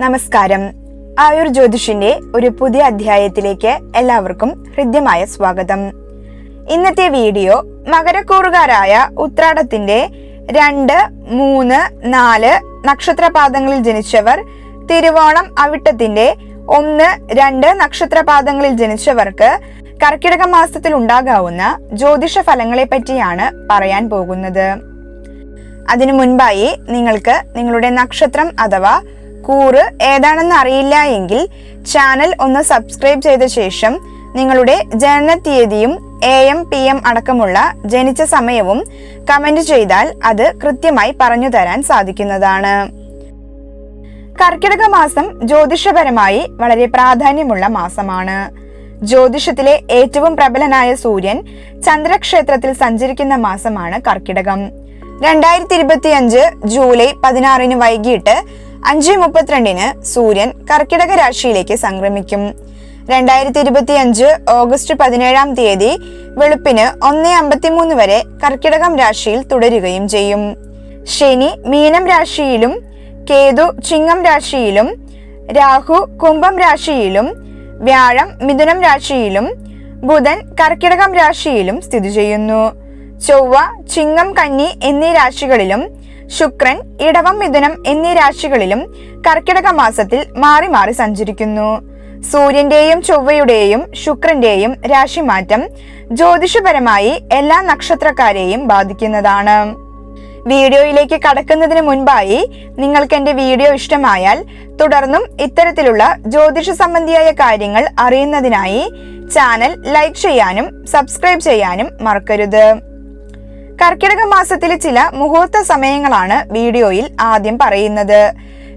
നമസ്കാരം. ആയുർ ജ്യോതിഷിന്റെ ഒരു പുതിയ അധ്യായത്തിലേക്ക് എല്ലാവർക്കും ഹൃദ്യമായ സ്വാഗതം. ഇന്നത്തെ വീഡിയോ മകരക്കൂറുകാരായ ഉത്രാടത്തിന്റെ രണ്ട് മൂന്ന് നാല് നക്ഷത്രപാദങ്ങളിൽ ജനിച്ചവർ തിരുവോണം അവിട്ടത്തിന്റെ ഒന്ന് രണ്ട് നക്ഷത്രപാദങ്ങളിൽ ജനിച്ചവർക്ക് കർക്കിടക മാസത്തിൽ ഉണ്ടാകാവുന്ന ജ്യോതിഷ ഫലങ്ങളെ പറ്റിയാണ് പറയാൻ പോകുന്നത്. അതിനു മുൻപായി നിങ്ങൾക്ക് നിങ്ങളുടെ നക്ഷത്രം അഥവാ കൂറ് ഏതാണെന്ന് അറിയില്ല എങ്കിൽ ചാനൽ ഒന്ന് സബ്സ്ക്രൈബ് ചെയ്ത ശേഷം നിങ്ങളുടെ ജനന തീയതിയും എ എം പി എം അടക്കമുള്ള ജനിച്ച സമയവും കമന്റ് ചെയ്താൽ അത് കൃത്യമായി പറഞ്ഞു തരാൻ സാധിക്കുന്നതാണ്. കർക്കിടക മാസം ജ്യോതിഷപരമായി വളരെ പ്രാധാന്യമുള്ള മാസമാണ്. ജ്യോതിഷത്തിലെ ഏറ്റവും പ്രബലനായ സൂര്യൻ ചന്ദ്രക്ഷേത്രത്തിൽ സഞ്ചരിക്കുന്ന മാസമാണ് കർക്കിടകം. രണ്ടായിരത്തി ഇരുപത്തിയഞ്ച് ജൂലൈ പതിനാറിന് വൈകിട്ട് അഞ്ച് മുപ്പത്തിരണ്ടിന് സൂര്യൻ കർക്കിടക രാശിയിലേക്ക് സംക്രമിക്കും. രണ്ടായിരത്തി ഇരുപത്തി അഞ്ച് ഓഗസ്റ്റ് പതിനേഴാം തീയതി വെളുപ്പിന് ഒന്ന് അമ്പത്തിമൂന്ന് വരെ കർക്കിടകം രാശിയിൽ തുടരുകയും ചെയ്യും. ശനി മീനം രാശിയിലും കേതു ചിങ്ങം രാശിയിലും രാഹു കുംഭം രാശിയിലും വ്യാഴം മിഥുനം രാശിയിലും ബുധൻ കർക്കിടകം രാശിയിലും സ്ഥിതി ചെയ്യുന്നു. ചൊവ്വ ചിങ്ങം കന്നി എന്നീ രാശികളിലും ശുക്രൻ ഇടവം മിഥുനം എന്നീ രാശികളിലും കർക്കിടക മാസത്തിൽ മാറി മാറി സഞ്ചരിക്കുന്നു. സൂര്യന്റെയും ചൊവ്വയുടെയും ശുക്രന്റെയും രാശിമാറ്റം ജ്യോതിഷപരമായി എല്ലാ നക്ഷത്രക്കാരെയും ബാധിക്കുന്നതാണ്. വീഡിയോയിലേക്ക് കടക്കുന്നതിന് മുൻപായി നിങ്ങൾക്ക് എന്റെ വീഡിയോ ഇഷ്ടമായാൽ തുടർന്നും ഇത്തരത്തിലുള്ള ജ്യോതിഷ സംബന്ധിയായ കാര്യങ്ങൾ അറിയുന്നതിനായി ചാനൽ ലൈക്ക് ചെയ്യാനും സബ്സ്ക്രൈബ് ചെയ്യാനും മറക്കരുത്. കർക്കിടക മാസത്തിലെ ചില മുഹൂർത്ത സമയങ്ങളാണ് വീഡിയോയിൽ ആദ്യം പറയുന്നത്.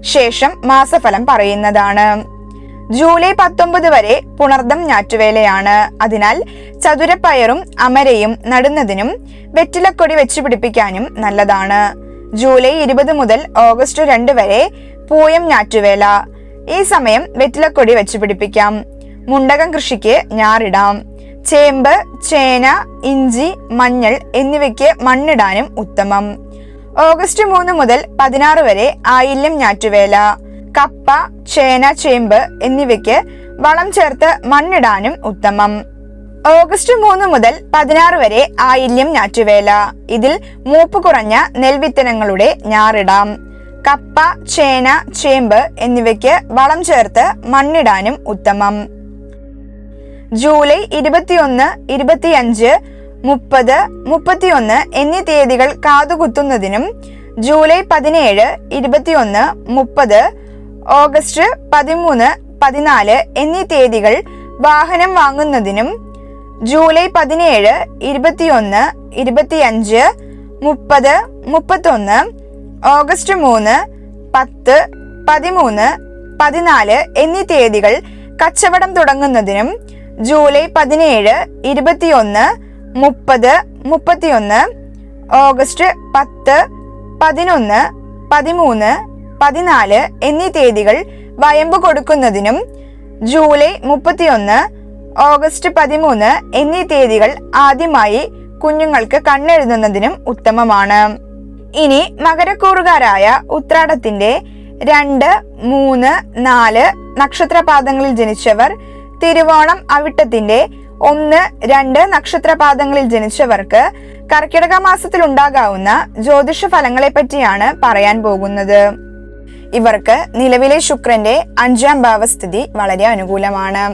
ശേഷം മാസഫലം പറയുന്നതാണ്. ജൂലൈ പത്തൊമ്പത് വരെ പുണർദം ഞാറ്റുവേലയാണ്. അതിനാൽ ചതുരപ്പയറും അമരയും നടുന്നതിനും വെറ്റിലക്കൊടി വെച്ചു പിടിപ്പിക്കാനും നല്ലതാണ്. ജൂലൈ ഇരുപത് മുതൽ ഓഗസ്റ്റ് രണ്ട് വരെ പൂയം ഞാറ്റുവേല. ഈ സമയം വെറ്റിലക്കൊടി വെച്ചു മുണ്ടകം കൃഷിക്ക് ഞാറിടാം. ചേമ്പ് ചേന ഇഞ്ചി മഞ്ഞൾ എന്നിവയ്ക്ക് മണ്ണിടാനും ഉത്തമം. ഓഗസ്റ്റ് മൂന്ന് മുതൽ പതിനാറ് വരെ ആയില്യം ഞാറ്റുവേല. കപ്പ ചേന ചേമ്പ് എന്നിവയ്ക്ക് വളം ചേർത്ത് മണ്ണിടാനും ഉത്തമം. ഓഗസ്റ്റ് മൂന്ന് മുതൽ പതിനാറ് വരെ ആയില്യം ഞാറ്റുവേല. ഇതിൽ മൂപ്പ് കുറഞ്ഞ നെൽവിത്തനങ്ങളുടെ ഞാറിടാം. കപ്പ ചേന ചേമ്പ് എന്നിവയ്ക്ക് വളം ചേർത്ത് മണ്ണിടാനും ഉത്തമം. ജൂലൈ ഇരുപത്തിയൊന്ന് ഇരുപത്തിയഞ്ച് മുപ്പത് മുപ്പത്തിയൊന്ന് എന്നീ തീയതികൾ കാതുകുത്തുന്നതിനും ജൂലൈ പതിനേഴ് ഇരുപത്തിയൊന്ന് മുപ്പത് ഓഗസ്റ്റ് പതിമൂന്ന് പതിനാല് എന്നീ തീയതികൾ വാഹനം വാങ്ങുന്നതിനും ജൂലൈ പതിനേഴ് ഇരുപത്തിയൊന്ന് ഇരുപത്തിയഞ്ച് മുപ്പത് മുപ്പത്തൊന്ന് ഓഗസ്റ്റ് മൂന്ന് പത്ത് പതിമൂന്ന് പതിനാല് എന്നീ തീയതികൾ കച്ചവടം തുടങ്ങുന്നതിനും ജൂലൈ പതിനേഴ് ഇരുപത്തിയൊന്ന് മുപ്പത് മുപ്പത്തിയൊന്ന് ഓഗസ്റ്റ് പത്ത് പതിനൊന്ന് പതിമൂന്ന് പതിനാല് എന്നീ തീയതികൾ വയമ്പ് കൊടുക്കുന്നതിനും ജൂലൈ മുപ്പത്തിയൊന്ന് ഓഗസ്റ്റ് പതിമൂന്ന് എന്നീ തീയതികൾ ആദ്യമായി കുഞ്ഞുങ്ങൾക്ക് കണ്ണെഴുതുന്നതിനും ഉത്തമമാണ്. ഇനി മകരക്കൂറുകാരായ ഉത്രാടത്തിന്റെ രണ്ട് മൂന്ന് നാല് നക്ഷത്രപാദങ്ങളിൽ ജനിച്ചവർ തിരുവോണം അവിട്ടത്തിന്റെ ഒന്ന് രണ്ട് നക്ഷത്രപാദങ്ങളിൽ ജനിച്ചവർക്ക് കർക്കിടക മാസത്തിൽ ഉണ്ടാകാവുന്ന ജ്യോതിഷ ഫലങ്ങളെ പറ്റിയാണ് പറയാൻ പോകുന്നത്. ഇവർക്ക് നിലവിലെ ശുക്രന്റെ അഞ്ചാം ഭാവസ്ഥിതി വളരെ അനുകൂലമാണ്.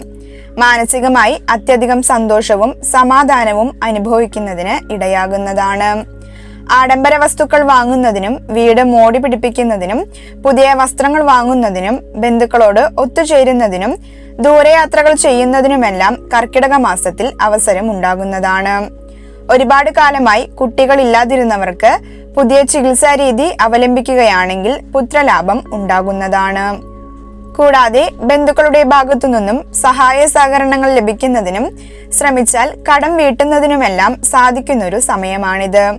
മാനസികമായി അത്യധികം സന്തോഷവും സമാധാനവും അനുഭവിക്കുന്നതിന് ഇടയാകുന്നതാണ്. ആഡംബര വസ്തുക്കൾ വാങ്ങുന്നതിനും വീട് മോടി പിടിപ്പിക്കുന്നതിനും പുതിയ വസ്ത്രങ്ങൾ വാങ്ങുന്നതിനും ബന്ധുക്കളോട് ഒത്തുചേരുന്നതിനും ദൂരയാത്രകൾ ചെയ്യുന്നതിനുമെല്ലാം കർക്കിടക മാസത്തിൽ അവസരം ഉണ്ടാകുന്നതാണ്. ഒരുപാട് കാലമായി കുട്ടികളില്ലാതിരുന്നവർക്ക് പുതിയ ചികിത്സാ രീതി അവലംബിക്കുകയാണെങ്കിൽ പുത്രലാഭം ഉണ്ടാകുന്നതാണ്. കൂടാതെ ബന്ധുക്കളുടെ ഭാഗത്തു നിന്നും സഹായ സഹകരണങ്ങൾ ലഭിക്കുന്നതിനും ശ്രമിച്ചാൽ കടം വീട്ടുന്നതിനുമെല്ലാം സാധിക്കുന്നൊരു സമയമാണിത്.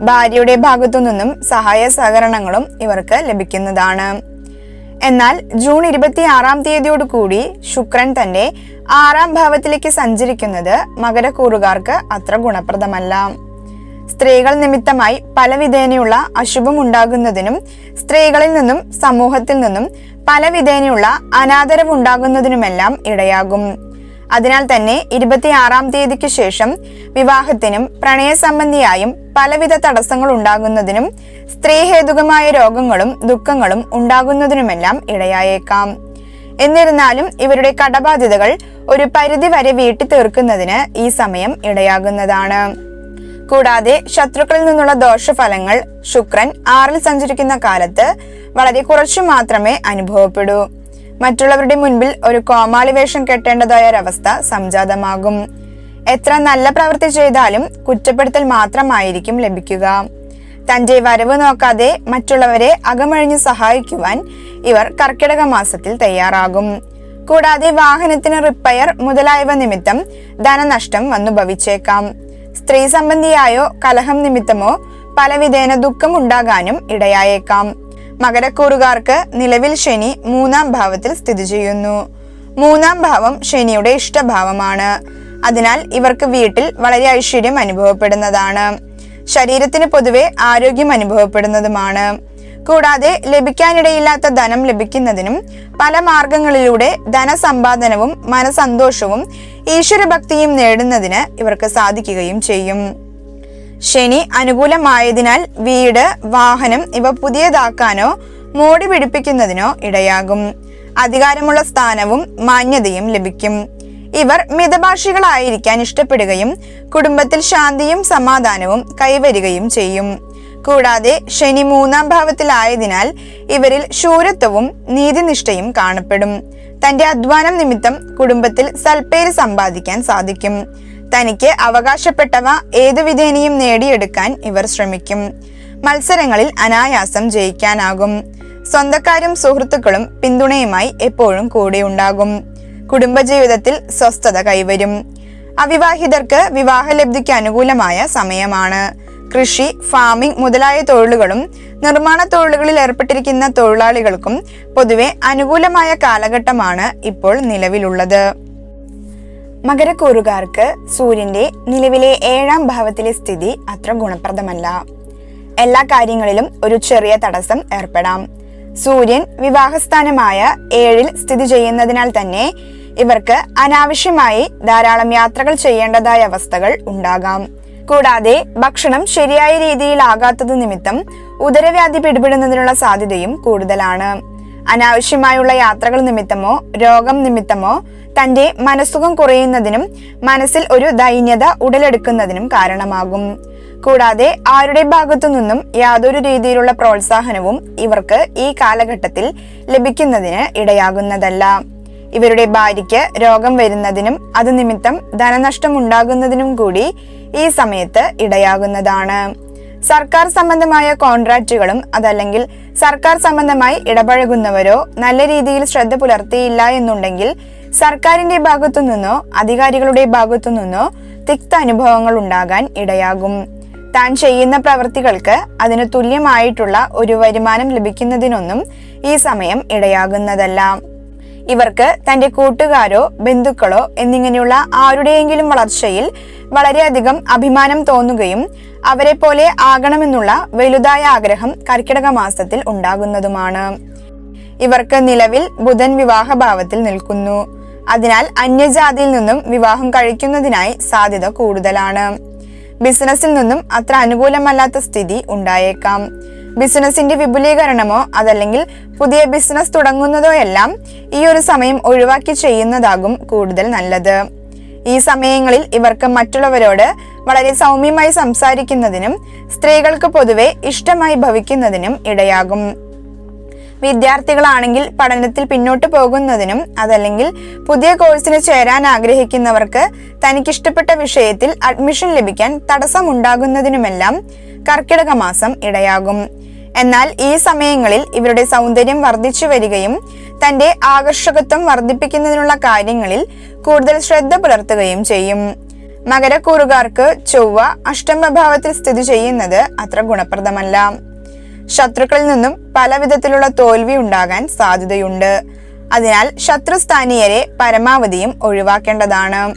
ഭാര്യയുടെ ഭാഗത്തു നിന്നും സഹായ സഹകരണങ്ങളും ഇവർക്ക് ലഭിക്കുന്നതാണ്. എന്നാൽ ജൂൺ ഇരുപത്തി ആറാം തീയതിയോട് കൂടി ശുക്രൻ തന്റെ ആറാം ഭാവത്തിലേക്ക് സഞ്ചരിക്കുന്നത് മകരക്കൂറുകാർക്ക് അത്ര ഗുണപ്രദമല്ല. സ്ത്രീകൾ നിമിത്തമായി പലവിധേനയുള്ള അശുഭം ഉണ്ടാകുന്നതിനും സ്ത്രീകളിൽ നിന്നും സമൂഹത്തിൽ നിന്നും പലവിധേനയുള്ള അനാദരവുണ്ടാകുന്നതിനുമെല്ലാം ഇടയാകും. അതിനാൽ തന്നെ ഇരുപത്തിയാറാം തീയതിക്ക് ശേഷം വിവാഹത്തിനും പ്രണയസംബന്ധിയായും പലവിധ തടസ്സങ്ങൾ ഉണ്ടാകുന്നതിനും സ്ത്രീഹേതുകമായ രോഗങ്ങളും ദുഃഖങ്ങളും ഉണ്ടാകുന്നതിനുമെല്ലാം ഇടയായേക്കാം. എന്നിരുന്നാലും ഇവരുടെ കടബാധ്യതകൾ ഒരു പരിധി വരെ വീട്ടി തീർക്കുന്നതിന് ഈ സമയം ഇടയാകുന്നതാണ്. കൂടാതെ ശത്രുക്കളിൽ നിന്നുള്ള ദോഷഫലങ്ങൾ ശുക്രൻ ആറിൽ സഞ്ചരിക്കുന്ന കാലത്ത് വളരെ കുറച്ചു മാത്രമേ അനുഭവപ്പെടൂ. മറ്റുള്ളവരുടെ മുൻപിൽ ഒരു കോമാളി വേഷം കെട്ടേണ്ടതായ ഒരവസ്ഥ സംജാതമാകും. എത്ര നല്ല പ്രവൃത്തി ചെയ്താലും കുറ്റപ്പെടുത്തൽ മാത്രമായിരിക്കും ലഭിക്കുക. തന്റെ വരവ് നോക്കാതെ മറ്റുള്ളവരെ അകമഴിഞ്ഞ് സഹായിക്കുവാൻ ഇവർ കർക്കിടക മാസത്തിൽ തയ്യാറാകും. കൂടാതെ വാഹനത്തിന് റിപ്പയർ മുതലായവ നിമിത്തം ധനനഷ്ടം വന്നു ഭവിച്ചേക്കാം സ്ത്രീ സംബന്ധിയായോ കലഹം നിമിത്തമോ പലവിധേന ദുഃഖം ഉണ്ടാകാനും ഇടയായേക്കാം. മകരക്കൂറുകാർക്ക് നിലവിൽ ശനി മൂന്നാം ഭാവത്തിൽ സ്ഥിതി ചെയ്യുന്നു. മൂന്നാം ഭാവം ശനിയുടെ ഇഷ്ടഭാവമാണ്. അതിനാൽ ഇവർക്ക് വീട്ടിൽ വളരെ ഐശ്വര്യം അനുഭവപ്പെടുന്നതാണ്. ശരീരത്തിന് പൊതുവെ ആരോഗ്യം അനുഭവപ്പെടുന്നതുമാണ്. കൂടാതെ ലഭിക്കാനിടയില്ലാത്ത ധനം ലഭിക്കുന്നതിനും പല മാർഗങ്ങളിലൂടെ ധനസമ്പാദനവും മനസന്തോഷവും ഈശ്വരഭക്തിയും നേടുന്നതിന് ഇവർക്ക് സാധിക്കുകയും ചെയ്യും. ശനി അനുകൂലമായതിനാൽ വീട് വാഹനം ഇവ പുതിയതാക്കാനോ മോടി പിടിപ്പിക്കുന്നതിനോ ഇടയാകും. അധികാരമുള്ള സ്ഥാനവും മാന്യതയും ലഭിക്കും. ഇവർ മിതഭാഷികളായിരിക്കാൻ ഇഷ്ടപ്പെടുകയും കുടുംബത്തിൽ ശാന്തിയും സമാധാനവും കൈവരികയും ചെയ്യും. കൂടാതെ ശനി മൂന്നാം ഭാവത്തിലായതിനാൽ ഇവരിൽ ശൂരത്വവും നീതിനിഷ്ഠയും കാണപ്പെടും. തന്റെ അധ്വാനം നിമിത്തം കുടുംബത്തിൽ സൽപ്പേര് സമ്പാദിക്കാൻ സാധിക്കും. തനിക്ക് അവകാശപ്പെട്ടവ ഏതു വിധേനയും നേടിയെടുക്കാൻ ഇവർ ശ്രമിക്കും. മത്സരങ്ങളിൽ അനായാസം ജയിക്കാനാകും. സ്വന്തക്കാരും സുഹൃത്തുക്കളും പിന്തുണയുമായി എപ്പോഴും കൂടെ ഉണ്ടാകും. കുടുംബജീവിതത്തിൽ സ്വസ്ഥത കൈവരും. അവിവാഹിതർക്ക് വിവാഹലബ്ധിക്ക് അനുകൂലമായ സമയമാണ്. കൃഷി ഫാമിംഗ് മുതലായ തൊഴിലുകളും നിർമ്മാണ തൊഴിലുകളിൽ ഏർപ്പെട്ടിരിക്കുന്ന തൊഴിലാളികൾക്കും പൊതുവെ അനുകൂലമായ കാലഘട്ടമാണ് ഇപ്പോൾ നിലവിലുള്ളത്. മകരക്കൂറുകാർക്ക് സൂര്യന്റെ നിലവിലെ ഏഴാം ഭാവത്തിലെ സ്ഥിതി അത്ര ഗുണപ്രദമല്ല. എല്ലാ കാര്യങ്ങളിലും ഒരു ചെറിയ തടസ്സം ഏർപ്പെടാം. സൂര്യൻ വിവാഹസ്ഥാനമായ ഏഴിൽ സ്ഥിതി ചെയ്യുന്നതിനാൽ തന്നെ ഇവർക്ക് അനാവശ്യമായി ധാരാളം യാത്രകൾ ചെയ്യേണ്ടതായ അവസ്ഥകൾ ഉണ്ടാകാം. കൂടാതെ ഭക്ഷണം ശരിയായ രീതിയിലാകാത്തത് നിമിത്തം ഉദരവ്യാധി പിടിപെടുന്നതിനുള്ള സാധ്യതയും കൂടുതലാണ്. അനാവശ്യമായുള്ള യാത്രകൾ നിമിത്തമോ രോഗം നിമിത്തമോ തന്റെ മനസ്സുഖം കുറയുന്നതിനും മനസ്സിൽ ഒരു ദൈന്യത ഉടലെടുക്കുന്നതിനും കാരണമാകും. കൂടാതെ ആരുടെ ഭാഗത്തു നിന്നും യാതൊരു രീതിയിലുള്ള പ്രോത്സാഹനവും ഇവർക്ക് ഈ കാലഘട്ടത്തിൽ ലഭിക്കുന്നതിന് ഇടയാകുന്നതല്ല. ഇവരുടെ ഭാര്യയ്ക്ക് രോഗം വരുന്നതിനും അത് നിമിത്തം ധനനഷ്ടം ഉണ്ടാകുന്നതിനും കൂടി ഈ സമയത്ത് ഇടയാകുന്നതാണ്. സർക്കാർ സംബന്ധമായ കോൺട്രാക്റ്റുകളും അതല്ലെങ്കിൽ സർക്കാർ സംബന്ധമായി ഇടപഴകുന്നവരോ നല്ല രീതിയിൽ ശ്രദ്ധ പുലർത്തിയില്ല എന്നുണ്ടെങ്കിൽ സർക്കാരിന്റെ ഭാഗത്തു നിന്നോ അധികാരികളുടെ ഭാഗത്തു നിന്നോ തിക്ത അനുഭവങ്ങൾ ഉണ്ടാകാൻ ഇടയാകും. താൻ ചെയ്യുന്ന പ്രവൃത്തികൾക്ക് അതിന് തുല്യമായിട്ടുള്ള ഒരു വരുമാനം ലഭിക്കുന്നതിനൊന്നും ഈ സമയം ഇടയാകുന്നതല്ല. ഇവർക്ക് തന്റെ കൂട്ടുകാരോ ബന്ധുക്കളോ എന്നിങ്ങനെയുള്ള ആരുടെയെങ്കിലും വളർച്ചയിൽ വളരെയധികം അഭിമാനം തോന്നുകയും അവരെ പോലെ ആകണമെന്നുള്ള വലുതായ ആഗ്രഹം കർക്കിടക മാസത്തിൽ ഉണ്ടാകുന്നതുമാണ്. ഇവർക്ക് നിലവിൽ ബുധൻ വിവാഹഭാവത്തിൽ നിൽക്കുന്നു. അതിനാൽ അന്യജാതിയിൽ നിന്നും വിവാഹം കഴിക്കുന്നതിനായി സാധ്യത കൂടുതലാണ്. ബിസിനസ്സിൽ നിന്നും അത്ര അനുകൂലമല്ലാത്ത സ്ഥിതി ഉണ്ടായേക്കാം. ബിസിനസിന്റെ വിപുലീകരണമോ അതല്ലെങ്കിൽ പുതിയ ബിസിനസ് തുടങ്ങുന്നതോ എല്ലാം ഈ ഒരു സമയം ഒഴിവാക്കി ചെയ്യുന്നതാകും കൂടുതൽ നല്ലത്. ഈ സമയങ്ങളിൽ ഇവർക്ക് മറ്റുള്ളവരോട് വളരെ സൗമ്യമായി സംസാരിക്കുന്നതിനും സ്ത്രീകൾക്ക് പൊതുവെ ഇഷ്ടമായി ഭവിക്കുന്നതിനും ഇടയാകും. വിദ്യാർത്ഥികളാണെങ്കിൽ പഠനത്തിൽ പിന്നോട്ട് പോകുന്നതിനും അതല്ലെങ്കിൽ പുതിയ കോഴ്സിന് ചേരാൻ ആഗ്രഹിക്കുന്നവർക്ക് തനിക്കിഷ്ടപ്പെട്ട വിഷയത്തിൽ അഡ്മിഷൻ ലഭിക്കാൻ തടസ്സമുണ്ടാകുന്നതിനുമെല്ലാം കർക്കിടക മാസം ഇടയാകും. എന്നാൽ ഈ സമയങ്ങളിൽ ഇവരുടെ സൗന്ദര്യം വർദ്ധിച്ചു വരികയും തന്റെ ആകർഷകത്വം വർദ്ധിപ്പിക്കുന്നതിനുള്ള കാര്യങ്ങളിൽ കൂടുതൽ ശ്രദ്ധ പുലർത്തുകയും ചെയ്യും. മകരക്കൂറുകാർക്ക് ചൊവ്വ അഷ്ടമഭാവത്തിൽ സ്ഥിതി ചെയ്യുന്നത് അത്ര ഗുണപ്രദമല്ല. ശത്രുക്കളിൽ നിന്നും പല വിധത്തിലുള്ള തോൽവി ഉണ്ടാകാൻ സാധ്യതയുണ്ട്. അതിനാൽ ശത്രുസ്ഥാനീയരെ പരമാവധിയും ഒഴിവാക്കേണ്ടതാണ്.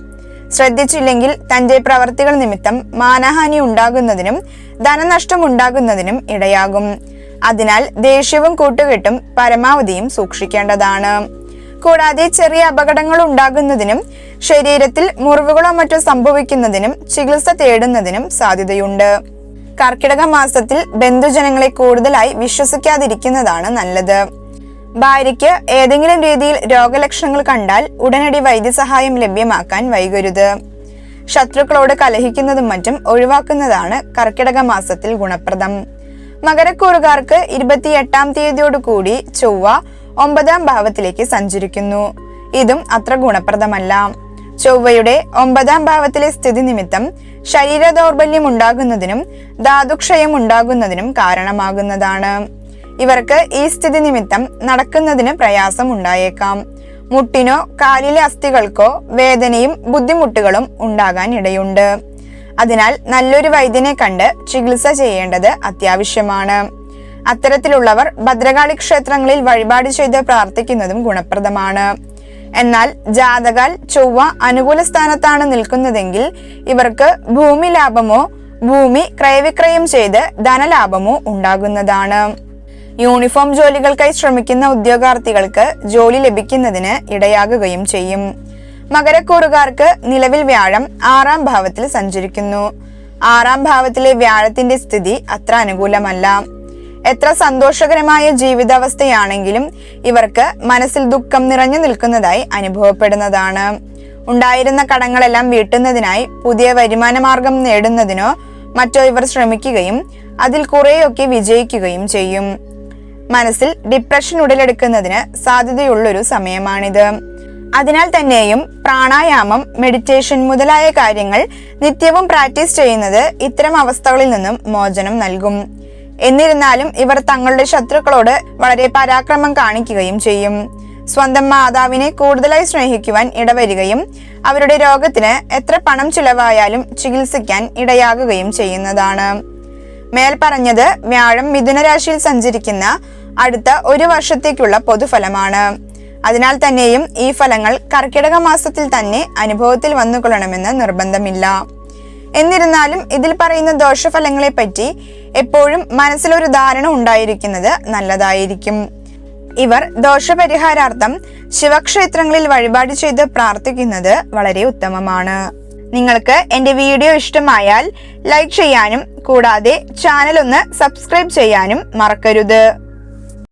ശ്രദ്ധിച്ചില്ലെങ്കിൽ തന്റെ പ്രവർത്തികൾ നിമിത്തം മാനഹാനി ഉണ്ടാകുന്നതിനും ധനനഷ്ടം ഉണ്ടാകുന്നതിനും ഇടയാകും. അതിനാൽ ദേഷ്യവും കൂട്ടുകെട്ടും പരമാവധിയും സൂക്ഷിക്കേണ്ടതാണ്. കൂടാതെ ചെറിയ അപകടങ്ങൾ ഉണ്ടാകുന്നതിനും ശരീരത്തിൽ മുറിവുകളോ മറ്റോ സംഭവിക്കുന്നതിനും ചികിത്സ തേടുന്നതിനും സാധ്യതയുണ്ട്. കർക്കിടക മാസത്തിൽ ബന്ധുജനങ്ങളെ കൂടുതലായി വിശ്വസിക്കാതിരിക്കുന്നതാണ് നല്ലത്. ഭാര്യയ്ക്ക് ഏതെങ്കിലും രീതിയിൽ രോഗലക്ഷണങ്ങൾ കണ്ടാൽ ഉടനടി വൈദ്യസഹായം ലഭ്യമാക്കാൻ വൈകരുത്. ശത്രുക്കളോട് കലഹിക്കുന്നതും മറ്റും ഒഴിവാക്കുന്നതാണ് കർക്കിടക മാസത്തിൽ ഗുണപ്രദം. മകരക്കൂറുകാർക്ക് ഇരുപത്തിയെട്ടാം തീയതിയോടുകൂടി ചൊവ്വ ഒമ്പതാം ഭാവത്തിലേക്ക് സഞ്ചരിക്കുന്നു. ഇതും അത്ര ഗുണപ്രദമല്ല. ചൊവ്വയുടെ ഒമ്പതാം ഭാവത്തിലെ സ്ഥിതി നിമിത്തം ശരീര ദൗർബല്യം ഉണ്ടാകുന്നതിനും ധാതുക്ഷയം ഉണ്ടാകുന്നതിനും കാരണമാകുന്നതാണ്. ഇവർക്ക് ഈ സ്ഥിതി നിമിത്തം നടക്കുന്നതിന് പ്രയാസം ഉണ്ടായേക്കാം. മുട്ടിനോ കാലിലെ അസ്ഥികൾക്കോ വേദനയും ബുദ്ധിമുട്ടുകളും ഉണ്ടാകാൻ ഇടയുണ്ട്. അതിനാൽ നല്ലൊരു വൈദ്യനെ കണ്ട് ചികിത്സ ചെയ്യേണ്ടത് അത്യാവശ്യമാണ്. അത്തരത്തിലുള്ളവർ ഭദ്രകാളി ക്ഷേത്രങ്ങളിൽ വഴിപാട് ചെയ്ത് പ്രാർത്ഥിക്കുന്നതും ഗുണപ്രദമാണ്. എന്നാൽ ജാതകാൽ ചൊവ്വ അനുകൂല സ്ഥാനത്താണ് നിൽക്കുന്നതെങ്കിൽ ഇവർക്ക് ഭൂമി ലാഭമോ ഭൂമി ക്രയവിക്രയം ചെയ്ത് ധനലാഭമോ ഉണ്ടാകുന്നതാണ്. യൂണിഫോം ജോലികൾക്കായി ശ്രമിക്കുന്ന ഉദ്യോഗാർത്ഥികൾക്ക് ജോലി ലഭിക്കുന്നതിന് ഇടയാകുകയും ചെയ്യും. മകരക്കൂറുകാർക്ക് നിലവിൽ വ്യാഴം ആറാം ഭാവത്തിൽ സഞ്ചരിക്കുന്നു. ആറാം ഭാവത്തിലെ വ്യാഴത്തിന്റെ സ്ഥിതി അത്ര അനുകൂലമല്ല. എത്ര സന്തോഷകരമായ ജീവിതാവസ്ഥയാണെങ്കിലും ഇവർക്ക് മനസ്സിൽ ദുഃഖം നിറഞ്ഞു നിൽക്കുന്നതായി അനുഭവപ്പെടുന്നതാണ്. ഉണ്ടായിരുന്ന കടങ്ങളെല്ലാം വീട്ടുന്നതിനായി പുതിയ വരുമാന മാർഗം നേടുന്നതിനോ മറ്റോ ഇവർ ശ്രമിക്കുകയും അതിൽ കുറേയൊക്കെ വിജയിക്കുകയും ചെയ്യും. മനസ്സിൽ ഡിപ്രഷൻ ഉടലെടുക്കുന്നതിന് സാധ്യതയുള്ളൊരു സമയമാണിത്. അതിനാൽ തന്നെയും പ്രാണായാമം മെഡിറ്റേഷൻ മുതലായ കാര്യങ്ങൾ നിത്യവും പ്രാക്ടീസ് ചെയ്യുന്നത് ഇത്തരം അവസ്ഥകളിൽ നിന്നും മോചനം നൽകും. എന്നിരുന്നാലും ഇവർ തങ്ങളുടെ ശത്രുക്കളോട് വളരെ പരാക്രമം കാണിക്കുകയും ചെയ്യും. സ്വന്തം മാതാവിനെ കൂടുതലായി സ്നേഹിക്കുവാൻ ഇടവരികയും അവരുടെ രോഗത്തിന് എത്ര പണം ചിലവായാലും ചികിത്സിക്കാൻ ഇടയാകുകയും ചെയ്യുന്നതാണ്. മേൽപ്പറഞ്ഞത് വ്യാഴം മിഥുനരാശിയിൽ സഞ്ചരിക്കുന്ന അടുത്ത ഒരു വർഷത്തേക്കുള്ള പൊതുഫലമാണ്. അതിനാൽ തന്നെയും ഈ ഫലങ്ങൾ കർക്കിടക മാസത്തിൽ തന്നെ അനുഭവത്തിൽ വന്നുകൊള്ളണമെന്ന് നിർബന്ധമില്ല. എന്നിരുന്നാലും ഇതിൽ പറയുന്ന ദോഷഫലങ്ങളെ പറ്റി എപ്പോഴും മനസ്സിലൊരു ധാരണ ഉണ്ടായിരിക്കുന്നത് നല്ലതായിരിക്കും. ഇവർ ദോഷപരിഹാരാർത്ഥം ശിവക്ഷേത്രങ്ങളിൽ വഴിപാട് ചെയ്ത് പ്രാർത്ഥിക്കുന്നത് വളരെ ഉത്തമമാണ്. നിങ്ങൾക്ക് എന്റെ വീഡിയോ ഇഷ്ടമായാൽ ലൈക്ക് ചെയ്യാനും കൂടാതെ ചാനൽ ഒന്ന് സബ്സ്ക്രൈബ് ചെയ്യാനും മറക്കരുത്.